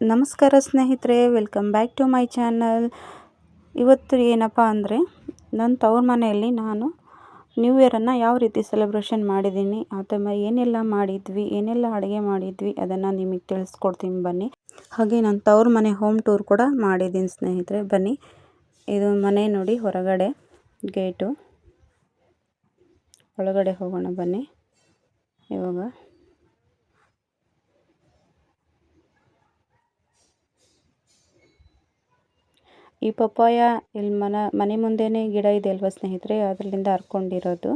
ನಮಸ್ಕಾರ ಸ್ನೇಹಿತರೆ welcome back to my channel ಇವತ್ತು ಏನಪ್ಪ ಅಂದರೆ ನನ್ನ ತವ್ರ ಮನೆಯಲ್ಲಿ ನಾನು ನ್ಯೂ ಇಯರನ್ನು ಯಾವ ರೀತಿ ಸೆಲೆಬ್ರೇಷನ್ ಮಾಡಿದ್ದೀನಿ ಅಥವಾ ಏನೆಲ್ಲ ಮಾಡಿದ್ವಿ, ಏನೆಲ್ಲ ಅಡುಗೆ ಮಾಡಿದ್ವಿ ಅದನ್ನು ನಿಮಗೆ ತಿಳಿಸ್ಕೊಡ್ತೀನಿ ಬನ್ನಿ. ಹಾಗೆ ನನ್ನ ತವ್ರ ಮನೆ ಹೋಮ್ ಟೂರ್ ಕೂಡ ಮಾಡಿದ್ದೀನಿ ಸ್ನೇಹಿತರೆ, ಬನ್ನಿ. ಇದು ಮನೆ ನೋಡಿ, ಹೊರಗಡೆ ಗೇಟು ಒಳಗಡೆ ಹೋಗೋಣ ಬನ್ನಿ. ಇವಾಗ ಈ ಪಪ್ಪಾಯ ಇಲ್ಲಿ ಮನ, ಮನೆ ಮುಂದೆನೇ ಗಿಡ ಇದೆ ಅಲ್ವಾ ಸ್ನೇಹಿತರೆ? ಅದರಿಂದ ಹರ್ಕೊಂಡಿರೋದು.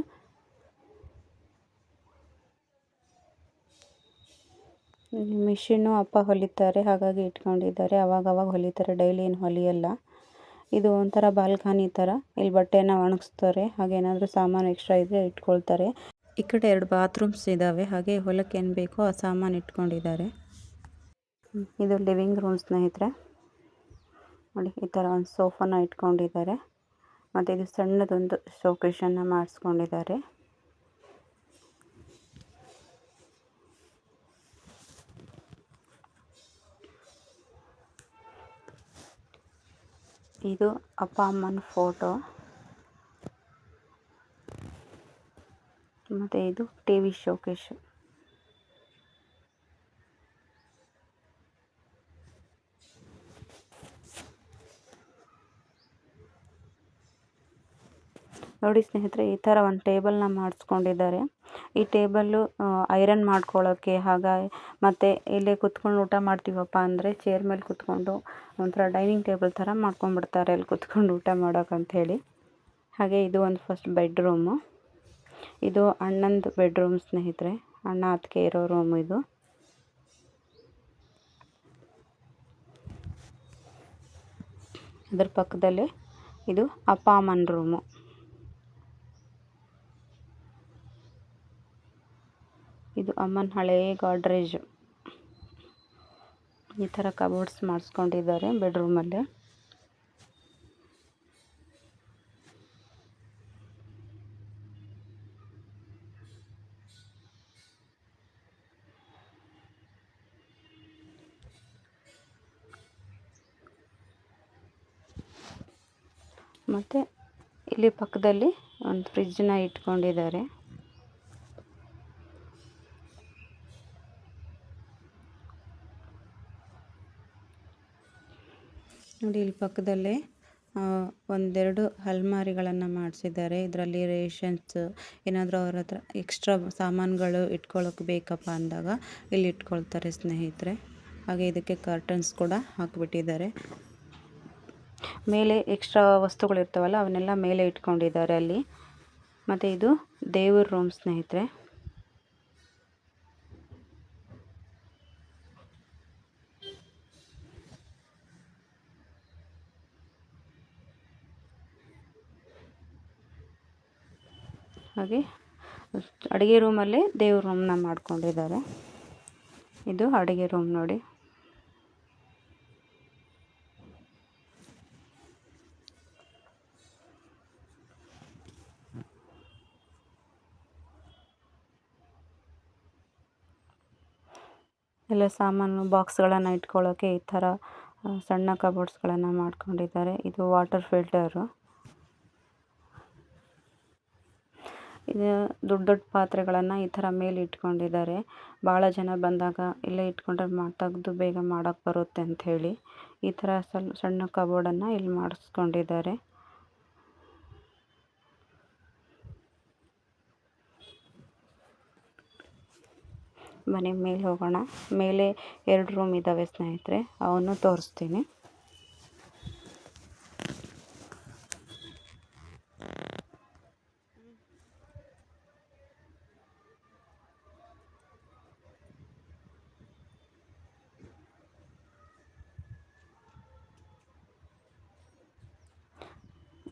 ಮಿಷಿನ್ನು ಅಪ್ಪ ಹೊಲಿತಾರೆ, ಹಾಗಾಗಿ ಇಟ್ಕೊಂಡಿದ್ದಾರೆ. ಅವಾಗ ಅವಾಗ ಹೊಲಿತಾರೆ, ಡೈಲಿ ಏನು ಹೊಲಿಯಲ್ಲ. ಇದು ಒಂಥರ ಬಾಲ್ಕನಿ ಥರ. ಇಲ್ಲಿ ಬಟ್ಟೆನ ಒಣಗಿಸ್ತಾರೆ, ಹಾಗೆ ಏನಾದರೂ ಸಾಮಾನು ಎಕ್ಸ್ಟ್ರಾ ಇದ್ದರೆ ಇಟ್ಕೊಳ್ತಾರೆ. ಈ ಕಡೆ ಎರಡು ಬಾತ್ರೂಮ್ಸ್ ಇದ್ದಾವೆ ಹಾಗೆ ಹೊಲಕ್ಕೆ ಏನು ಬೇಕೋ ಆ ಸಾಮಾನು ಇಟ್ಕೊಂಡಿದ್ದಾರೆ. ಇದು ಲಿವಿಂಗ್ ರೂಮ್ ಸ್ನೇಹಿತರೆ. ನೋಡಿ, ಈ ಥರ ಒಂದು ಸೋಫಾನ ಇಟ್ಕೊಂಡಿದ್ದಾರೆ. ಮತ್ತು ಇದು ಸಣ್ಣದೊಂದು ಶೋಕೇಶನ್ನು ಮಾಡಿಸ್ಕೊಂಡಿದ್ದಾರೆ. ಇದು ಅಪ್ಪ ಅಮ್ಮನ ಫೋಟೋ ಮತ್ತು ಇದು ಟಿ ವಿ ಶೋಕೇಶು ನೋಡಿ ಸ್ನೇಹಿತರೆ, ಈ ಥರ ಒಂದು ಟೇಬಲ್ನ ಮಾಡಿಸ್ಕೊಂಡಿದ್ದಾರೆ. ಈ ಟೇಬಲ್ಲು ಐರನ್ ಮಾಡ್ಕೊಳ್ಳೋಕೆ ಹಾಗ ಮತ್ತು ಇಲ್ಲೇ ಕುತ್ಕೊಂಡು ಊಟ ಮಾಡ್ತೀವಪ್ಪ ಅಂದರೆ ಚೇರ್ ಮೇಲೆ ಕುತ್ಕೊಂಡು ಒಂಥರ ಡೈನಿಂಗ್ ಟೇಬಲ್ ಥರ ಮಾಡ್ಕೊಂಡ್ಬಿಡ್ತಾರೆ ಅಲ್ಲಿ ಕುತ್ಕೊಂಡು ಊಟ ಮಾಡೋಕೆ ಅಂಥೇಳಿ ಹಾಗೆ ಇದು ಒಂದು ಫಸ್ಟ್ ಬೆಡ್ರೂಮು. ಇದು ಅಣ್ಣಂದು ಬೆಡ್ರೂಮ್ ಸ್ನೇಹಿತರೆ. ಅಣ್ಣ ಅದಕ್ಕೆ ಇರೋ ರೂಮ್ ಇದು. ಅದ್ರ ಪಕ್ಕದಲ್ಲೇ ಇದು ಅಪ್ಪ ಅಮ್ಮನ ರೂಮು. ಇದು ಅಮ್ಮನ ಹಳೇ ಗಾಡ್ರೇಜ್. ಈ ಥರ ಕಬೋರ್ಡ್ಸ್ ಮಾಡಿಸ್ಕೊಂಡಿದ್ದಾರೆ ಬೆಡ್ರೂಮಲ್ಲಿ. ಮತ್ತು ಇಲ್ಲಿ ಪಕ್ಕದಲ್ಲಿ ಒಂದು ಫ್ರಿಜ್ಜನ್ನ ಇಟ್ಕೊಂಡಿದ್ದಾರೆ. ನೋಡಿ ಇಲ್ಲಿ ಪಕ್ಕದಲ್ಲೇ ಒಂದೆರಡು ಅಲ್ಮಾರಿಗಳನ್ನು ಮಾಡಿಸಿದ್ದಾರೆ. ಇದರಲ್ಲಿ ರೇಷನ್ಸ್, ಏನಾದರೂ ಅವ್ರ ಹತ್ರ ಎಕ್ಸ್ಟ್ರಾ ಸಾಮಾನುಗಳು ಇಟ್ಕೊಳ್ಳೋಕೆ ಬೇಕಪ್ಪ ಅಂದಾಗ ಇಲ್ಲಿ ಇಟ್ಕೊಳ್ತಾರೆ ಸ್ನೇಹಿತರೆ. ಹಾಗೆ ಇದಕ್ಕೆ ಕರ್ಟನ್ಸ್ ಕೂಡ ಹಾಕಿಬಿಟ್ಟಿದ್ದಾರೆ. ಮೇಲೆ ಎಕ್ಸ್ಟ್ರಾ ವಸ್ತುಗಳಿರ್ತಾವಲ್ಲ, ಅವನ್ನೆಲ್ಲ ಮೇಲೆ ಇಟ್ಕೊಂಡಿದ್ದಾರೆ ಅಲ್ಲಿ. ಮತ್ತು ಇದು ದೇವ್ರ ರೂಮ್ ಸ್ನೇಹಿತರೆ. ಹಾಗೆ ಅಡುಗೆ ರೂಮಲ್ಲಿ ದೇವ್ರ ರೂಮ್ನ ಮಾಡ್ಕೊಂಡಿದ್ದಾರೆ. ಇದು ಅಡುಗೆ ರೂಮ್ ನೋಡಿ. ಎಲ್ಲ ಸಾಮಾನು ಬಾಕ್ಸ್ಗಳನ್ನು ಇಟ್ಕೊಳ್ಳೋಕ್ಕೆ ಈ ಥರ ಸಣ್ಣ ಕಬೋರ್ಡ್ಸ್ಗಳನ್ನು ಮಾಡ್ಕೊಂಡಿದ್ದಾರೆ. ಇದು ವಾಟರ್ ಫಿಲ್ಟರು ದೊಡ್ಡ ದೊಡ್ಡ ಪಾತ್ರೆಗಳನ್ನು ಈ ಥರ ಮೇಲೆ ಇಟ್ಕೊಂಡಿದ್ದಾರೆ. ಭಾಳ ಜನ ಬಂದಾಗ ಇಲ್ಲೇ ಇಟ್ಕೊಂಡ್ರೆ ಮಾ, ತೆಗ್ದು ಬೇಗ ಮಾಡೋಕೆ ಬರುತ್ತೆ ಅಂತ ಹೇಳಿ ಈ ಥರ ಸಣ್ಣ ಕಬೋರ್ಡನ್ನು ಇಲ್ಲಿ ಮಾಡಿಸ್ಕೊಂಡಿದ್ದಾರೆ. ಮನೆ ಮೇಲೆ ಹೋಗೋಣ. ಮೇಲೆ ಎರಡು ರೂಮ್ ಇದಾವೆ ಸ್ನೇಹಿತರೆ, ಅವನ್ನು ತೋರಿಸ್ತೀನಿ.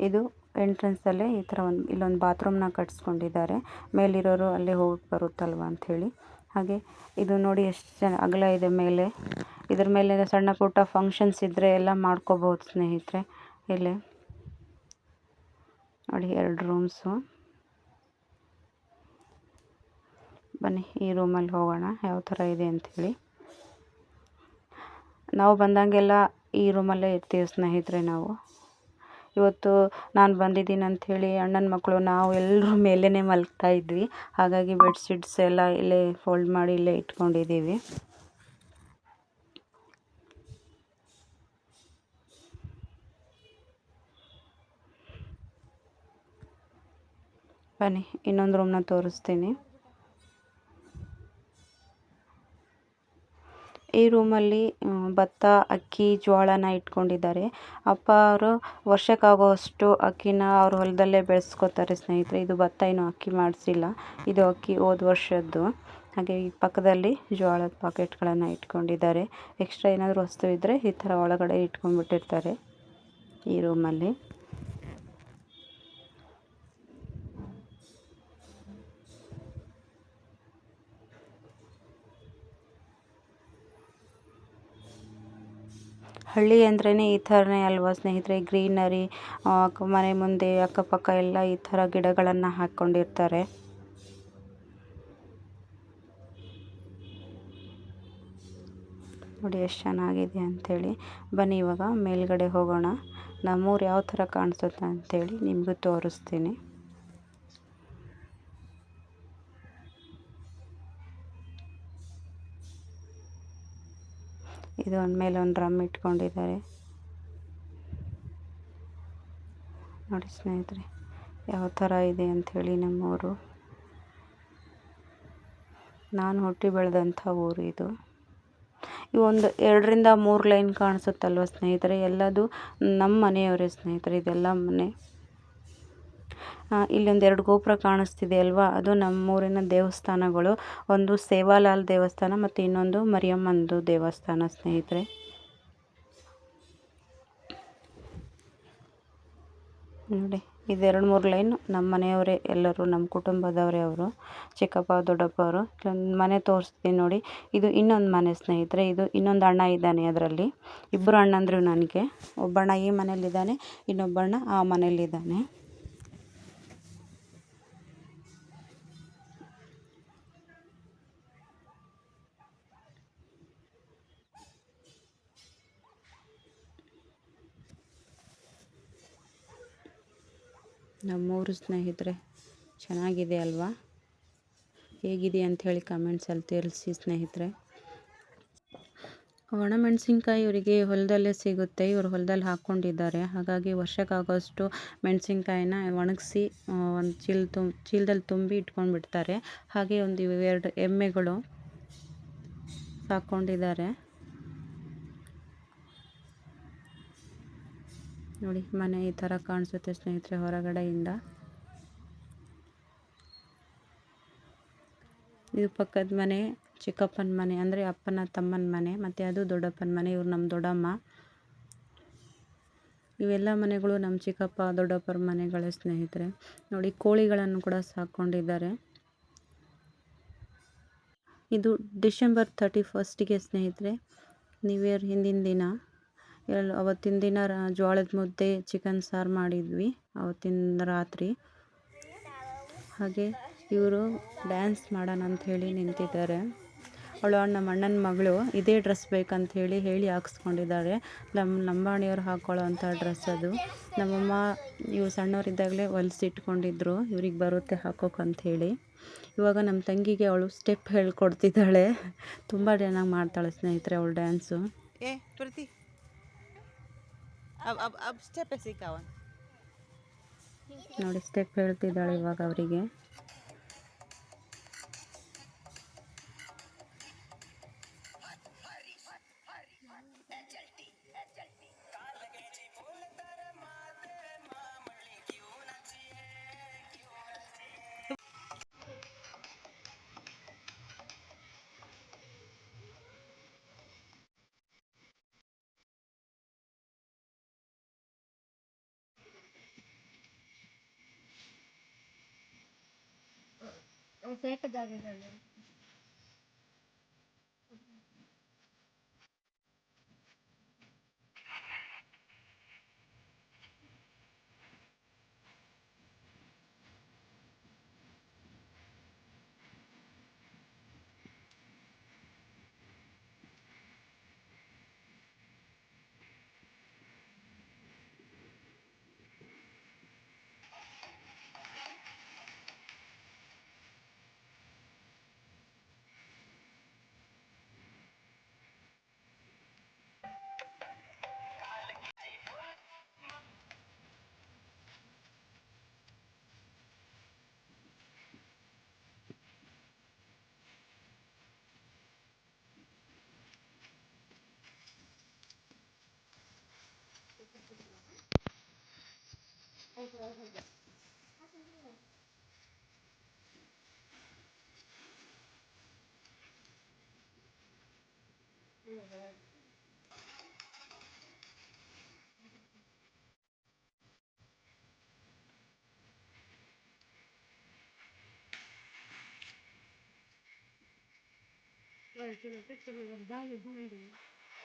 ಇದು ಎಂಟ್ರೆನ್ಸ್ ಅಲ್ಲೇ ಈ ತರ ಒಂದು, ಇಲ್ಲೊಂದು ಬಾತ್ರೂಮ್ನ ಕಟ್ಸ್ಕೊಂಡಿದ್ದಾರೆ. ಮೇಲಿರೋರು ಅಲ್ಲೇ ಹೋಗಿ ಅಂತ ಹೇಳಿ ಹಾಗೆ ಇದು ನೋಡಿ ಎಷ್ಟು ಜನ, ಅಗಲ ಇದೆ ಮೇಲೆ. ಇದ್ರ ಮೇಲೆ ಸಣ್ಣ ಪುಟ್ಟ ಫಂಕ್ಷನ್ಸ್ ಇದ್ದರೆ ಎಲ್ಲ ಮಾಡ್ಕೋಬಹುದು ಸ್ನೇಹಿತರೆ. ಇಲ್ಲೇ ನೋಡಿ ಎರಡು ರೂಮ್ಸು ಬನ್ನಿ, ಈ ರೂಮಲ್ಲಿ ಹೋಗೋಣ, ಯಾವ ಥರ ಇದೆ ಅಂಥೇಳಿ. ನಾವು ಬಂದಂಗೆಲ್ಲ ಈ ರೂಮಲ್ಲೇ ಇರ್ತೀವಿ ಸ್ನೇಹಿತರೆ ನಾವು. ಇವತ್ತು ನಾನು ಬಂದಿದ್ದೀನಿ ಅಂಥೇಳಿ ಅಣ್ಣನ ಮಕ್ಕಳು ನಾವು ಎಲ್ಲರೂ ಮೇಲೇ ಮಲಗ್ತಾ ಇದ್ವಿ. ಹಾಗಾಗಿ ಬೆಡ್ಶೀಟ್ಸ್ ಎಲ್ಲ ಇಲ್ಲೇ ಫೋಲ್ಡ್ ಮಾಡಿ ಇಲ್ಲೇ ಇಟ್ಕೊಂಡಿದ್ದೀವಿ. ಬನ್ನಿ, ಇನ್ನೊಂದು ರೂಮ್ನ ತೋರಿಸ್ತೀನಿ. ಈ ರೂಮಲ್ಲಿ ಭತ್ತ, ಅಕ್ಕಿ ಜೋಳನ ಇಟ್ಕೊಂಡಿದ್ದಾರೆ. ಅಪ್ಪ ಅವರು ವರ್ಷಕ್ಕಾಗುವಷ್ಟು ಅಕ್ಕಿನ ಅವ್ರ ಹೊಲದಲ್ಲೇ ಬೆಳೆಸ್ಕೊತಾರೆ ಸ್ನೇಹಿತರೆ. ಇದು ಭತ್ತ ಏನು ಅಕ್ಕಿ ಮಾಡಿಸಿಲ್ಲ. ಇದು ಅಕ್ಕಿ ಹೋದ ವರ್ಷದ್ದು. ಹಾಗೆ ಈ ಪಕ್ಕದಲ್ಲಿ ಜೋಳದ ಪಾಕೆಟ್ಗಳನ್ನು ಇಟ್ಕೊಂಡಿದ್ದಾರೆ. ಎಕ್ಸ್ಟ್ರಾ ಏನಾದರೂ ವಸ್ತು ಇದ್ದರೆ ಈ ಥರ ಒಳಗಡೆ ಇಟ್ಕೊಂಡ್ಬಿಟ್ಟಿರ್ತಾರೆ ಈ ರೂಮಲ್ಲಿ. ಹಳ್ಳಿ ಅಂದ್ರೇ ಈ ಥರನೇ ಅಲ್ವಾ ಸ್ನೇಹಿತರೆ? ಗ್ರೀನರಿ ಮನೆ ಮುಂದೆ, ಅಕ್ಕಪಕ್ಕ ಎಲ್ಲ ಈ ಥರ ಗಿಡಗಳನ್ನು ಹಾಕ್ಕೊಂಡಿರ್ತಾರೆ. ನೋಡಿ ಎಷ್ಟು ಚೆನ್ನಾಗಿದೆ ಅಂಥೇಳಿ. ಬನ್ನಿ ಇವಾಗ ಮೇಲ್ಗಡೆ ಹೋಗೋಣ. ನಮ್ಮೂರು ಯಾವ ಥರ ಕಾಣಿಸುತ್ತೆ ಅಂಥೇಳಿ ನಿಮಗೂ ತೋರಿಸ್ತೀನಿ. ಇದು ಒಂದ್ ಮೇಲೆ ಒಂದು ಡ್ರಮ್ ಇಟ್ಕೊಂಡಿದ್ದಾರೆ. ನೋಡಿ ಸ್ನೇಹಿತರೆ, ಯಾವ ಥರ ಇದೆ ಅಂತ ಅಂಥೇಳಿ ನಮ್ಮೂರು. ನಾನು ಹುಟ್ಟಿ ಬೆಳೆದಂಥ ಊರು ಇದು. ಈ ಒಂದು ಎರಡರಿಂದ ಮೂರು ಲೈನ್ ಕಾಣಿಸುತ್ತಲ್ವ ಸ್ನೇಹಿತರೆ? ಎಲ್ಲದು ನಮ್ಮ ಮನೆಯವರೇ ಸ್ನೇಹಿತರೆ, ಇದೆಲ್ಲ ಮನೆ. ಇಲ್ಲೊಂದು ಎರಡು ಗೋಪುರ ಕಾಣಿಸ್ತಿದೆ ಅಲ್ವಾ? ಅದು ನಮ್ಮೂರಿನ ದೇವಸ್ಥಾನಗಳು. ಒಂದು ಸೇವಾಲಾಲ್ ದೇವಸ್ಥಾನ ಮತ್ತು ಇನ್ನೊಂದು ಮರಿಯಮ್ಮಂದು ದೇವಸ್ಥಾನ, ಸ್ನೇಹಿತರೆ. ನೋಡಿ, ಇದೆರಡು ಮೂರು ಲೈನ್. ನಮ್ಮ ಮನೆಯವರೇ ಎಲ್ಲರೂ, ನಮ್ಮ ಕುಟುಂಬದವರೇ ಅವರು, ಚಿಕ್ಕಪ್ಪ, ದೊಡ್ಡಪ್ಪ ಅವರು. ಇಲ್ಲೊಂದು ಮನೆ ತೋರಿಸ್ತೀನಿ ನೋಡಿ. ಇದು ಇನ್ನೊಂದು ಮನೆ, ಸ್ನೇಹಿತರೆ. ಇದು ಇನ್ನೊಂದು ಅಣ್ಣ ಇದ್ದಾನೆ ಅದರಲ್ಲಿ. ಇಬ್ಬರು ಅಣ್ಣಂದ್ರು ನನಗೆ. ಒಬ್ಬಣ್ಣ ಈ ಮನೇಲಿದ್ದಾನೆ ಇನ್ನೊಬ್ಬಣ್ಣ ಆ ಮನೇಲಿದ್ದಾನೆ ನಮ್ಮೂರು ಸ್ನೇಹಿತರೆ, ಚೆನ್ನಾಗಿದೆ ಅಲ್ವಾ? ಹೇಗಿದೆ ಅಂಥೇಳಿ ಕಮೆಂಟ್ಸಲ್ಲಿ ತಿಳಿಸಿ ಸ್ನೇಹಿತರೆ. ಒಣಮೆಣಸಿನ್ಕಾಯಿ ಇವರಿಗೆ ಹೊಲದಲ್ಲೇ ಸಿಗುತ್ತೆ. ಇವರು ಹೊಲದಲ್ಲಿ ಹಾಕ್ಕೊಂಡಿದ್ದಾರೆ. ಹಾಗಾಗಿ ವರ್ಷಕ್ಕಾಗೋಷ್ಟು ಮೆಣಸಿನ್ಕಾಯಿನ ಒಣಗಿಸಿ ಒಂದು ಚೀಲ ತುಂಬ ಚೀಲದಲ್ಲಿ ತುಂಬಿ ಇಟ್ಕೊಂಡ್ಬಿಡ್ತಾರೆ. ಹಾಗೆ ಒಂದು ಎರಡು ಎಮ್ಮೆಗಳು ಸಾಕ್ಕೊಂಡಿದ್ದಾರೆ. ನೋಡಿ, ಮನೆ ಈ ಥರ ಕಾಣಿಸುತ್ತೆ ಸ್ನೇಹಿತರೆ, ಹೊರಗಡೆಯಿಂದ. ಇದು ಪಕ್ಕದ ಮನೆ, ಚಿಕ್ಕಪ್ಪನ ಮನೆ, ಅಂದರೆ ಅಪ್ಪನ ತಮ್ಮನ ಮನೆ, ಮತ್ತು ಅದು ದೊಡ್ಡಪ್ಪನ ಮನೆ, ಇವ್ರು ನಮ್ಮ ದೊಡ್ಡಮ್ಮ. ಇವೆಲ್ಲ ಮನೆಗಳು ನಮ್ಮ ಚಿಕ್ಕಪ್ಪ, ದೊಡ್ಡಪ್ಪರ ಮನೆಗಳೇ ಸ್ನೇಹಿತರೆ. ನೋಡಿ, ಕೋಳಿಗಳನ್ನು ಕೂಡ ಸಾಕೊಂಡಿದ್ದಾರೆ. ಇದು ಡಿಸೆಂಬರ್ ತರ್ಟಿ ಫಸ್ಟಿಗೆ ಸ್ನೇಹಿತರೆ ನ್ಯೂ ಇಯರ್ ಹಿಂದಿನ ದಿನ. ಎಲ್ಲ ಅವತ್ತಿನ ದಿನ ಜೋಳದ ಮುದ್ದೆ ಚಿಕನ್ ಸಾರು ಮಾಡಿದ್ವಿ, ಅವತ್ತಿನ ರಾತ್ರಿ. ಹಾಗೆ ಇವರು ಡ್ಯಾನ್ಸ್ ಮಾಡೋಣ ಅಂಥೇಳಿ ನಿಂತಿದ್ದಾರೆ. ಅವಳು ನಮ್ಮ ಅಣ್ಣನ ಮಗಳು, ಇದೇ ಡ್ರೆಸ್ ಬೇಕಂತ ಹೇಳಿ ಹೇಳಿ ಹಾಕ್ಸ್ಕೊಂಡಿದ್ದಾರೆ. ನಮ್ಮ ಲಂಬಾಣಿಯವ್ರು ಹಾಕ್ಕೊಳ್ಳೋ ಅಂಥ ಡ್ರೆಸ್ ಅದು. ನಮ್ಮಮ್ಮ ಇವು ಸಣ್ಣವರಿದ್ದಾಗಲೇ ಹೊಲಿಸಿಟ್ಕೊಂಡಿದ್ರು ಇವ್ರಿಗೆ ಬರುತ್ತೆ ಹಾಕೋಕಂಥೇಳಿ ಹೇಳಿ. ಇವಾಗ ನಮ್ಮ ತಂಗಿಗೆ ಅವಳು ಸ್ಟೆಪ್ ಹೇಳ್ಕೊಡ್ತಿದ್ದಾಳೆ. ತುಂಬ ಚೆನ್ನಾಗಿ ಮಾಡ್ತಾಳೆ ಸ್ನೇಹಿತರೆ ಅವಳು ಡ್ಯಾನ್ಸು ಏ ಅಬ್ ಅಬ್ ಅವ್ ಸ್ಟೆಪ್ ಎಸಿಕಾವ ನೋಡಿ ಸ್ಟೆಪ್ ಹೇಳ್ತಿದ್ದಾಳೆ ಇವಾಗ ಅವರಿಗೆ. Você é que dá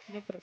Добре.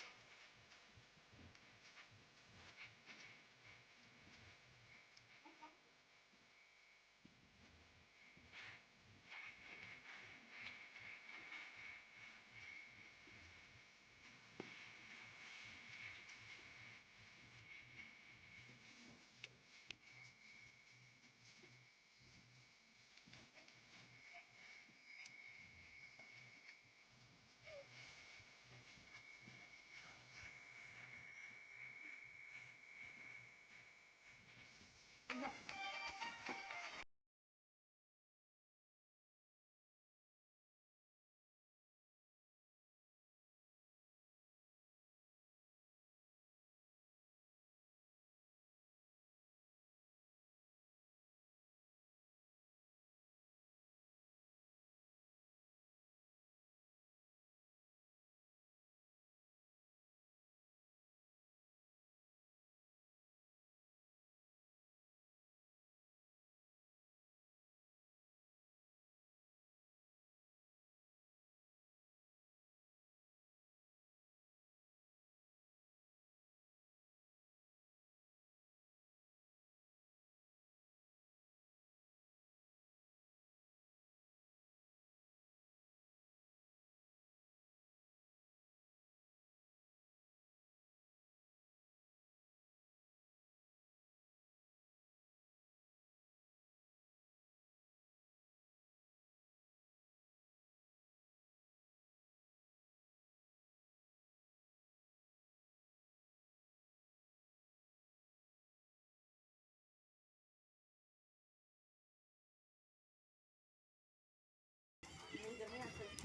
Yeah.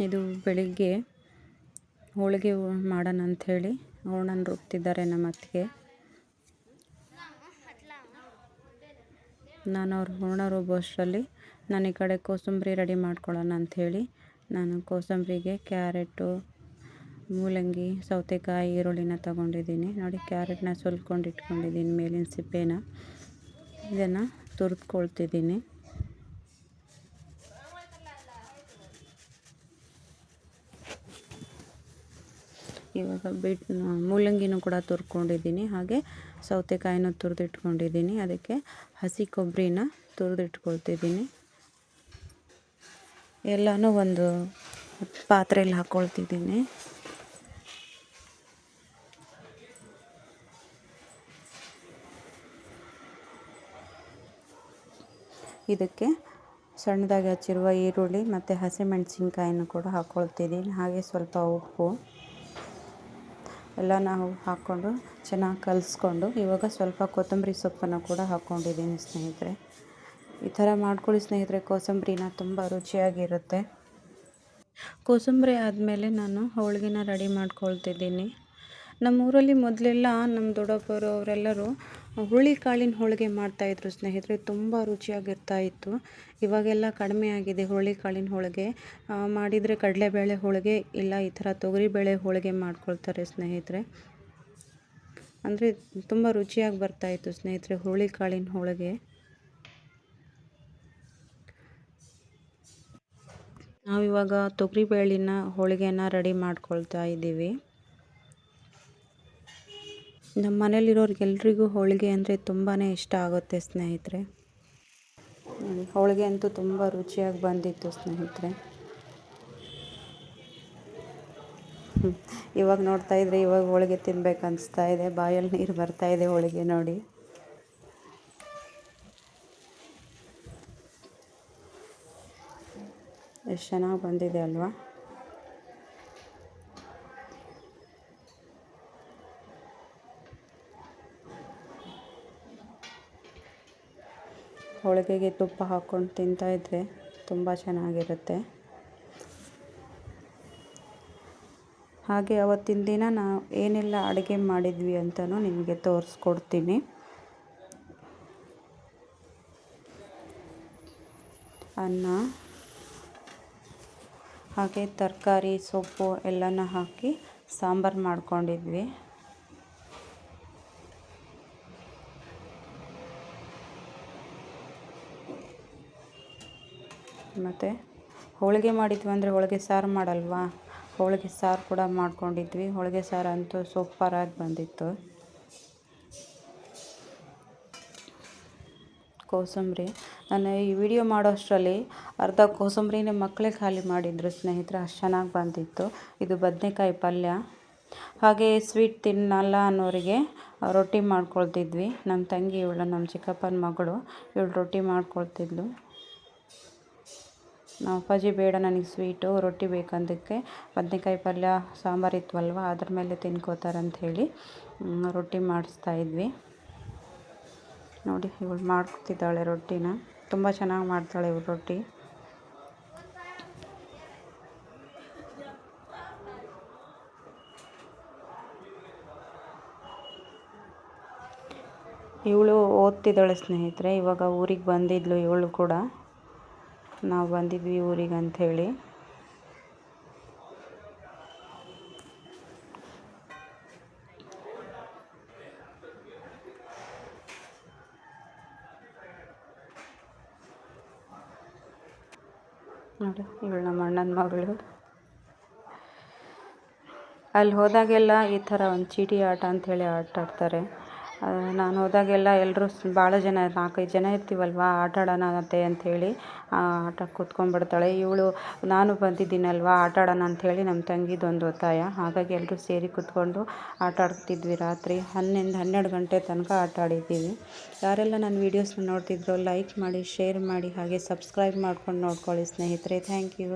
ಇದು ಬೆಳಿಗ್ಗೆ ಹೋಳಿಗೆ ಮಾಡೋಣ ಅಂಥೇಳಿ ಹೂರ್ಣನ ರುಬ್ತಿದ್ದಾರೆ ನಮ್ಮ ಅತ್ತಿಗೆ. ನಾನು ಅವ್ರು ಹೂರ್ಣ ರುಬ್ಬೋಷ್ಟರಲ್ಲಿ ನಾನು ಈ ಕಡೆ ಕೋಸಂಬರಿ ರೆಡಿ ಮಾಡ್ಕೊಳ್ಳೋಣ ಅಂಥೇಳಿ ನಾನು ಕೋಸಂಬರಿಗೆ ಕ್ಯಾರೆಟು, ಮೂಲಂಗಿ, ಸೌತೆಕಾಯಿ, ಈರುಳ್ಳಿನ ತಗೊಂಡಿದ್ದೀನಿ. ನೋಡಿ ಕ್ಯಾರೆಟ್ನ ಸುಲ್ಕೊಂಡು ಇಟ್ಕೊಂಡಿದ್ದೀನಿ ಮೇಲಿನ ಸಿಪ್ಪೆನ. ಇದನ್ನು ತುರಿದ್ಕೊಳ್ತಿದ್ದೀನಿ. ಇವಾಗ ಬಿಟ್, ಮೂಲಂಗಿನೂ ಕೂಡ ತುರ್ಕೊಂಡಿದ್ದೀನಿ. ಹಾಗೆ ಸೌತೆಕಾಯಿನೂ ತುರಿದಿಟ್ಕೊಂಡಿದ್ದೀನಿ. ಅದಕ್ಕೆ ಹಸಿ ಕೊಬ್ಬರಿನ ತುರಿದಿಟ್ಕೊಳ್ತಿದ್ದೀನಿ. ಎಲ್ಲನೂ ಒಂದು ಪಾತ್ರೆಯಲ್ಲಿ ಹಾಕ್ಕೊಳ್ತಿದ್ದೀನಿ ಇದಕ್ಕೆ ಸಣ್ಣದಾಗಿ ಹಚ್ಚಿರುವ ಈರುಳ್ಳಿ ಮತ್ತು ಹಸಿಮೆಣಸಿನ್ಕಾಯಿನೂ ಕೂಡ ಹಾಕ್ಕೊಳ್ತಿದ್ದೀನಿ ಹಾಗೆ ಸ್ವಲ್ಪ ಉಪ್ಪು. ಎಲ್ಲ ನಾವು ಹಾಕ್ಕೊಂಡು ಚೆನ್ನಾಗಿ ಕಲಿಸ್ಕೊಂಡು ಇವಾಗ ಸ್ವಲ್ಪ ಕೊತ್ತಂಬರಿ ಸೊಪ್ಪನ್ನು ಕೂಡ ಹಾಕ್ಕೊಂಡಿದ್ದೀನಿ ಸ್ನೇಹಿತರೆ. ಈ ಥರ ಮಾಡ್ಕೊಳ್ಳಿ ಸ್ನೇಹಿತರೆ, ಕೋಸಂಬರಿನ ತುಂಬ ರುಚಿಯಾಗಿರುತ್ತೆ. ಕೋಸಂಬರಿ ಆದಮೇಲೆ ನಾನು ಹೋಳಿಗೆನ ರೆಡಿ ಮಾಡ್ಕೊಳ್ತಿದ್ದೀನಿ. ನಮ್ಮೂರಲ್ಲಿ ಮೊದಲೆಲ್ಲ ನಮ್ಮ ದೊಡ್ಡಪ್ಪರು ಅವರೆಲ್ಲರೂ ಹುಳಿ ಕಾಳಿನ ಹೋಳಿಗೆ ಮಾಡ್ತಾಯಿದ್ರು ಸ್ನೇಹಿತರೆ, ತುಂಬ ರುಚಿಯಾಗಿರ್ತಾ ಇತ್ತು. ಇವಾಗೆಲ್ಲ ಕಡಿಮೆ ಆಗಿದೆ ಹುಳಿ ಕಾಳಿನ ಹೋಳಿಗೆ ಮಾಡಿದರೆ ಕಡಲೆಬೇಳೆ ಹೋಳಿಗೆ, ಇಲ್ಲ ಈ ಥರ ತೊಗರಿಬೇಳೆ ಹೋಳಿಗೆ ಮಾಡ್ಕೊಳ್ತಾರೆ ಸ್ನೇಹಿತರೆ. ಅಂದರೆ ತುಂಬ ರುಚಿಯಾಗಿ ಬರ್ತಾಯಿತ್ತು ಸ್ನೇಹಿತರೆ ಹುಳಿ ಕಾಳಿನ ಹೋಳಿಗೆ. ನಾವಿವಾಗ ತೊಗರಿಬೇಳಿನ ಹೋಳಿಗೆನ ರೆಡಿ ಮಾಡ್ಕೊಳ್ತಾ ಇದ್ದೀವಿ. ನಮ್ಮ ಮನೇಲಿರೋರಿಗೆಲ್ರಿಗೂ ಹೋಳಿಗೆ ಅಂದರೆ ತುಂಬಾ ಇಷ್ಟ ಆಗುತ್ತೆ ಸ್ನೇಹಿತರೆ. ಹೋಳಿಗೆ ಅಂತೂ ತುಂಬ ರುಚಿಯಾಗಿ ಬಂದಿತ್ತು ಸ್ನೇಹಿತರೆ. ಇವಾಗ ನೋಡ್ತಾ ಇದ್ರೆ ಇವಾಗ ಹೋಳಿಗೆ ತಿನ್ಬೇಕು ಅನಿಸ್ತಾ ಇದೆ. ಬಾಯಲ್ಲಿ ನೀರು ಬರ್ತಾ ಇದೆ ಹೋಳಿಗೆ ನೋಡಿ. ಎಷ್ಟು ಚೆನ್ನಾಗಿ ಬಂದಿದೆ ಅಲ್ವಾ? ಹೋಳಿಗೆಗೆ ತುಪ್ಪ ಹಾಕ್ಕೊಂಡು ತಿಂತಾಯಿದ್ದರೆ ತುಂಬ ಚೆನ್ನಾಗಿರುತ್ತೆ. ಹಾಗೆ ಅವತ್ತಿನ ದಿನ ನಾವು ಏನೆಲ್ಲ ಅಡುಗೆ ಮಾಡಿದ್ವಿ ಅಂತಲೂ ನಿಮಗೆ ತೋರಿಸ್ಕೊಡ್ತೀನಿ. ಅನ್ನ, ಹಾಗೆ ತರಕಾರಿ, ಸೊಪ್ಪು ಎಲ್ಲನೂ ಹಾಕಿ ಸಾಂಬಾರು ಮಾಡ್ಕೊಂಡಿದ್ವಿ. ಮತ್ತು. ಹೋಳಿಗೆ ಮಾಡಿದ್ವಿ ಅಂದರೆ ಹೋಳಿಗೆ ಸಾರು ಮಾಡಲ್ವಾ? ಹೋಳಿಗೆ ಸಾರು ಕೂಡ ಮಾಡ್ಕೊಂಡಿದ್ವಿ. ಹೋಳಿಗೆ ಸಾರು ಅಂತೂ ಸೂಪರಾಗಿ ಬಂದಿತ್ತು. ಕೋಸಂಬರಿ. ನಾನು ಈ ವಿಡಿಯೋ ಮಾಡೋ ಅಷ್ಟರಲ್ಲಿ ಅರ್ಧ ಕೋಸಂಬರಿನೇ ಮಕ್ಕಳೇ ಖಾಲಿ ಮಾಡಿದ್ರು ಸ್ನೇಹಿತರೆ. ಅಷ್ಟು ಚೆನ್ನಾಗಿ ಬಂದಿತ್ತು. ಇದು ಬದನೆಕಾಯಿ ಪಲ್ಯ. ಹಾಗೆ ಸ್ವೀಟ್ ತಿನ್ನಲ್ಲ ಅನ್ನೋರಿಗೆ ರೊಟ್ಟಿ ಮಾಡ್ಕೊಳ್ತಿದ್ವಿ. ನಮ್ಮ ತಂಗಿ ಇವಳು ನಮ್ಮ ಚಿಕ್ಕಪ್ಪನ ಮಗಳು ಇವಳು ರೊಟ್ಟಿ ಮಾಡ್ಕೊಳ್ತಿದ್ಲು. ಅಪ್ಪಾಜಿ ಬೇಡ ನನಗೆ ಸ್ವೀಟು, ರೊಟ್ಟಿ ಬೇಕಂದಕ್ಕೆ. ಬದನೇಕಾಯಿ ಪಲ್ಯ, ಸಾಂಬಾರು ಇತ್ತುವಲ್ವ ಅದ್ರ ಮೇಲೆ ತಿನ್ಕೋತಾರಂಥೇಳಿ ರೊಟ್ಟಿ ಮಾಡಿಸ್ತಾ ಇದ್ವಿ. ನೋಡಿ, ಇವಳು ಮಾಡ್ತಿದ್ದಾಳೆ ರೊಟ್ಟಿನ. ತುಂಬ ಚೆನ್ನಾಗಿ ಮಾಡ್ತಾಳೆ ಇವಳು ರೊಟ್ಟಿ. ಇವಳು ಓದ್ತಿದ್ದಾಳೆ ಸ್ನೇಹಿತರೆ, ಇವಾಗ ಊರಿಗೆ ಬಂದಿದ್ಲು ಇವಳು ಕೂಡ. ನಾವು ಬಂದಿದ್ವಿ ಊರಿಗೆ ಅಂಥೇಳಿ. ನೋಡಿ, ಇವಳು ನಮ್ಮ ಅಣ್ಣನ ಮಗಳು. ಅಲ್ಲಿ ಹೋದಾಗೆಲ್ಲ ಈ ಥರ ಒಂದು ಚೀಟಿ ಆಟ ಅಂಥೇಳಿ ಆಟ ಆಡ್ತಾರೆ ನಾನು ಹೋದಾಗೆಲ್ಲ ಎಲ್ಲರೂ ಭಾಳ ಜನ, ನಾಲ್ಕೈದು ಜನ ಇರ್ತೀವಲ್ವಾ, ಆಟ ಆಡೋಣ ಅತ್ತೆ ಅಂಥೇಳಿ ಆಟ ಕೂತ್ಕೊಂಡ್ಬಿಡ್ತಾಳೆ. ಇವಳು, ನಾನು ಬಂದಿದ್ದೀನಲ್ವಾ, ಆಟ ಆಡೋಣ ಅಂಥೇಳಿ ನಮ್ಮ ತಂಗಿದೊಂದು ಒತ್ತಾಯ. ಹಾಗಾಗಿ ಎಲ್ಲರೂ ಸೇರಿ ಕೂತ್ಕೊಂಡು ಆಟ ಆಡ್ತಿದ್ವಿ ರಾತ್ರಿ ಹನ್ನೊಂದು ಹನ್ನೆರಡು ಗಂಟೆ ತನಕ ಆಟ ಆಡಿದ್ದೀವಿ. ಯಾರೆಲ್ಲ ನನ್ನ ವೀಡಿಯೋಸ್ನ ನೋಡ್ತಿದ್ರೋ, ಲೈಕ್ ಮಾಡಿ, ಶೇರ್ ಮಾಡಿ, ಹಾಗೆ ಸಬ್ಸ್ಕ್ರೈಬ್ ಮಾಡ್ಕೊಂಡು ನೋಡ್ಕೊಳ್ಳಿ ಸ್ನೇಹಿತರೆ. Thank you.